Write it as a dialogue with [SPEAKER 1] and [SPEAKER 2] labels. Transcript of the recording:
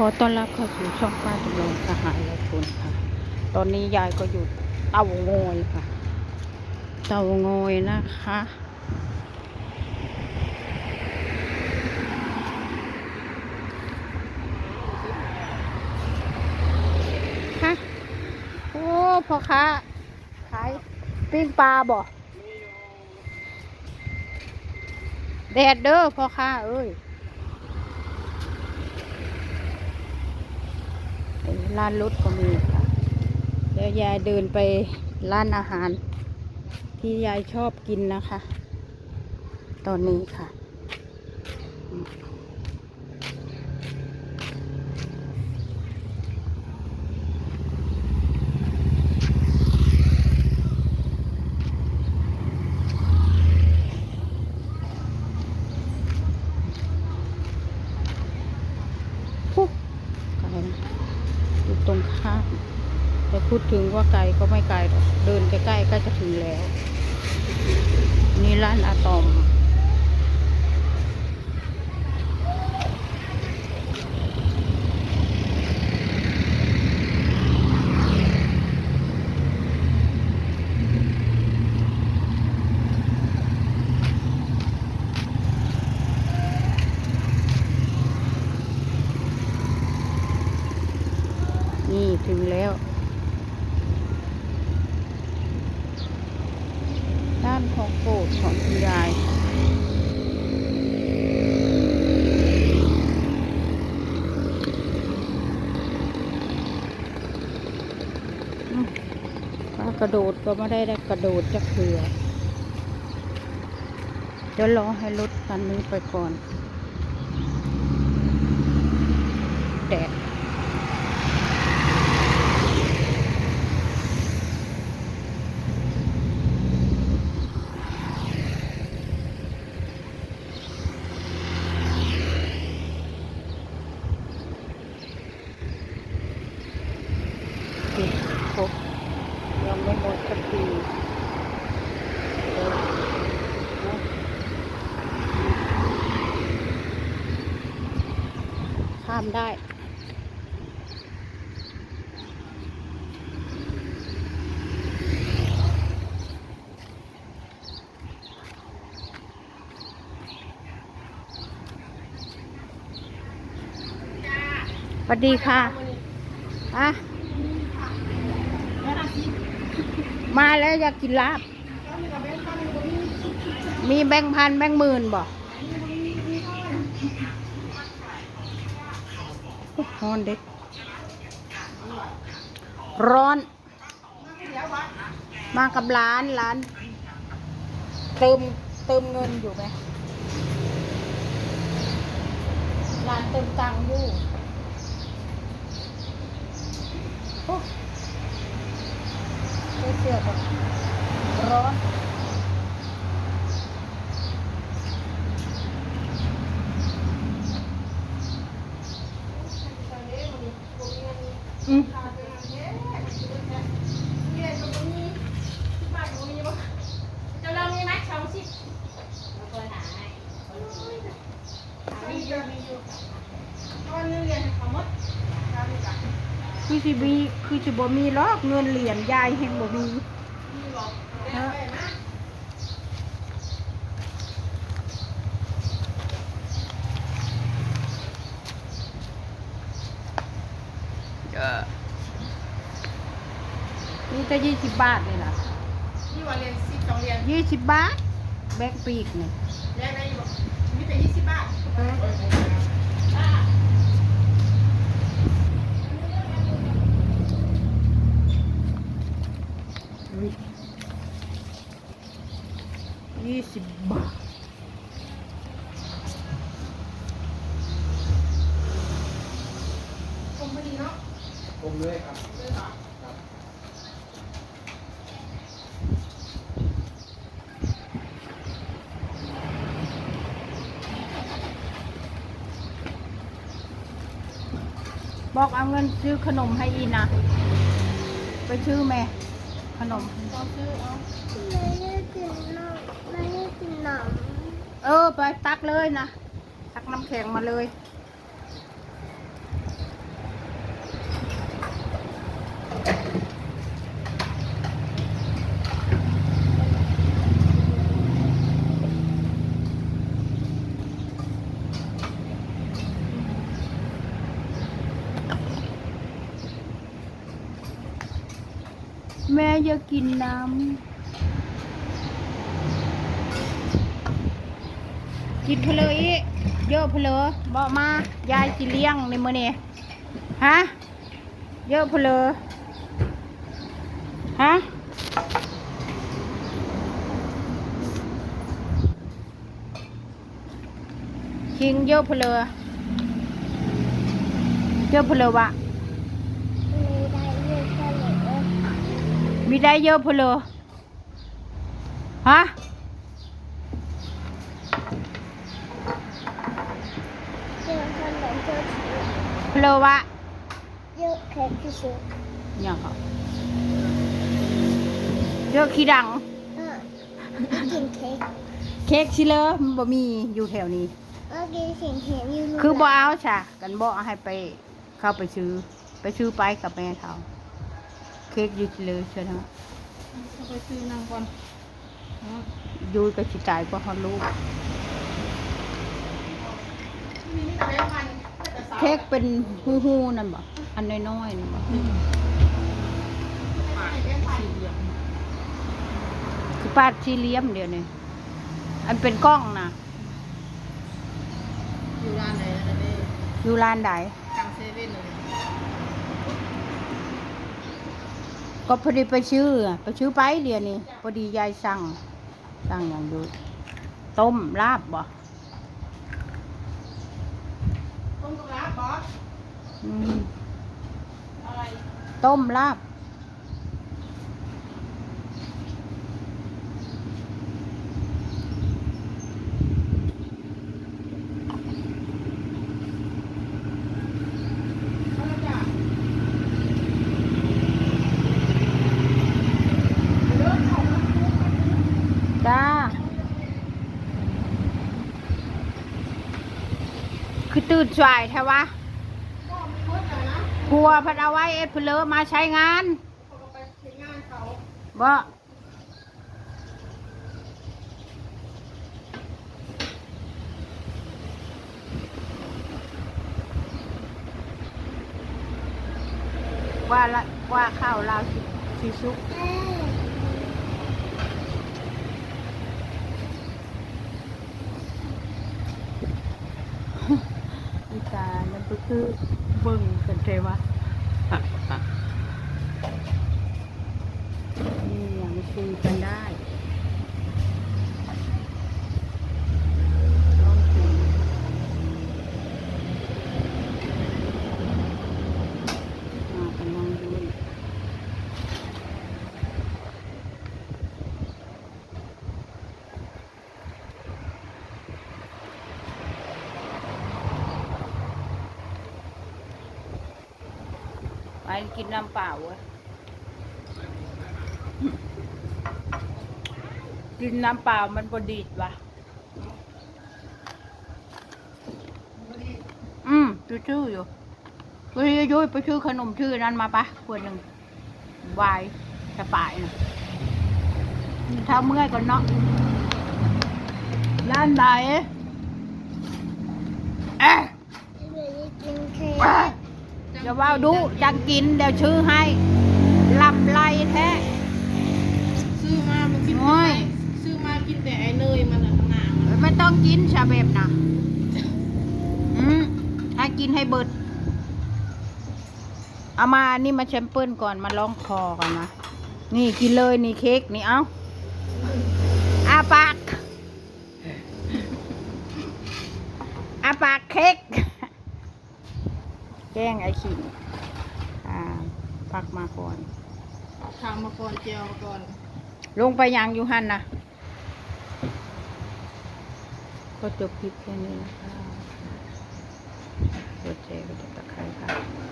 [SPEAKER 1] ขอต้อนรับเข้าสู่ช่องป้าจำลงทหารและทุนค่ะ ตอนนี้ยายก็อยู่เตางอยค่ะ เตางอยนะคะ ฮะ โอ้พ่อค้าขายปิ้งปลาบ่แดดเด้อพ่อค้าเอ้ย ร้านรถก็มีค่ะเดี๋ยวยายเดินไปร้านอาหาร ที่ยายชอบกินนะคะ ตอนนี้ค่ะ ปุ๊บไกลนะอยู่ตรงข้ามแต่ พูดถึงว่าไกลก็ไม่ไกลหรอกเดินใกล้ๆก็จะถึงแล้ว นี่ร้านอะตอมนี่ถึงแล้วานของโปรดของคุณยายป้ากระโดดก็ไม่ได้ได้กระโดดจะเคือเดี๋ยวรอให้รถคันนี้ไปก่อนแดด ปิดครบยังไม่หมดสักทีเดี๋ยวนะข้ามได้ สวัสดีค่ะอะมาแล้วอยากกินลาบ มีแบงค์พันแบงค์หมื่นบ่ ร้อนเด็ก ร้อน มากับร้านร้าน เติมเติมเงินอยู่ไหมร้านเติมตังค์อยู่โอ้เสื้อแบบร้อน คือสิมีคือสิบ่มีหรอกเงินเหรียญยายแห่งบ่มีเออนี่จะยี่สิบบาทนี่ล่ะ
[SPEAKER 2] นี่วันเรียนสิบสองเรียน
[SPEAKER 1] ยี่สิบบาท แบกปีกนี่
[SPEAKER 2] เรียนได้อยู่มีแต่ยี่สิบบาท
[SPEAKER 1] Mm-hmm. บ
[SPEAKER 2] อ
[SPEAKER 1] กเอาเงินซื้อขนมให้อีนะ ไปชื่อแม่ ขนม
[SPEAKER 2] ต้องซื้อเอา
[SPEAKER 3] ไม่ได้กินนมไม่ได้กินหนม
[SPEAKER 1] เออ ไปตักเลยนะ ตักน้ำแข็งมาเลย แม่อยากกินน้ำกินเพลออีเยอะเพลอบอกมายายสิเลี้ยงในมื้อนี้ฮะเยอะเพลอฮะคิงเยอะเพลอเยอะเพลอวะ
[SPEAKER 3] ไม่ได้เยอะเท่าไหร่
[SPEAKER 1] มีได้เยอะเพลอฮะ
[SPEAKER 3] เยอะเท่าไหร่เยอะที่สุด
[SPEAKER 1] เพลอวะ
[SPEAKER 3] เยอะแค่ที่สุด
[SPEAKER 1] เนี่ยเขาเยอะขี้ดัง
[SPEAKER 3] อะกินเค้ก
[SPEAKER 1] เค้กชิเลอมันบ่มีอยู่แถวนี้
[SPEAKER 3] เมื่อกี้เห็นเห็นอยู่
[SPEAKER 1] คือบ่เอาจ้ะกันบ่เอาให้ไปเข้าไปซื้อไปซื้อไปกับแม่เขาเค้กอยู่ชิเลอใช่ไหม
[SPEAKER 2] เอาไปซื้อนางก่อน
[SPEAKER 1] อยู่กับชิตายก็ฮอดลูก
[SPEAKER 2] มีนี่แต่แบงค์พันแต่สาว
[SPEAKER 1] เค้กเป็นหู้ๆนั่นบ่อันน้อยๆนั่นบ่
[SPEAKER 2] แบงค์พัน
[SPEAKER 1] คือปาดสี่เหลี่ยมเดียวนี่อันเป็นกล้องนะ
[SPEAKER 2] อยู่ร้านไหนนะเด้
[SPEAKER 1] อยู่ร้านใด
[SPEAKER 2] กลางเซเว่นเลย
[SPEAKER 1] ก็พอดีไปชื่ออะไปชื่อไปเดียวนี่พอดียายสั่งสั่งอย่างดูต้มลาบบ่
[SPEAKER 2] ต้มกระลาบอส
[SPEAKER 1] อืม
[SPEAKER 2] อะไร
[SPEAKER 1] ต้มลาบ
[SPEAKER 2] เขาจะเลิกของมันทุกข์
[SPEAKER 1] จ้า คือตื่นสายแท้วะ
[SPEAKER 2] ก
[SPEAKER 1] ลัวพัดเอาไว้เอ็ดเพลอมาใช้งานบ่ว่าละว่าข้าวลาวสิสิสุก
[SPEAKER 3] แม่
[SPEAKER 1] อี ตานั่นก็คือเบิ่งกันเทวะนี่ยังคุยกันได้ลองคุยอ่ากันลองดูไป กินน้ำเปล่าเว้ยกินน้ำเปล่ามันบดีดวะอืมชื่ออยู่ไปยุ้ยไปชื่อขนมชื่อนั้นมาปะขวดหนึ่งวายสปายนะถ้าเมื่อยก่อนเนาะร้านไหนเอ๊ะ
[SPEAKER 3] กินเค
[SPEAKER 1] เอ๊ะอย่าว่าดูจังกินเดี๋ยวชื่อให้ลำไรแท้
[SPEAKER 2] ซื้อมามันกิน
[SPEAKER 1] โอ้ย
[SPEAKER 2] ซื้อมากินแต่ไอ้เนยมันอะข้างหน้ามัน
[SPEAKER 1] ไม่ต้องกินชาแบบนะอืมให้กินให้เบิดเอามานี่มาแชมเปิลก่อนมาลองคอก่อนนะ นี่กินเลยนี่เค้กนี่เอาอาปากอาปากเค้กแกล้งไอ้ขิงอ่าพักมาก่อน
[SPEAKER 2] ทำมาก่อนเจียวมาก่อน
[SPEAKER 1] ลงไปยังอยู่หันนะก็จบคลิปแค่นี้นะคะกดแชร์กดติดตามค่ะ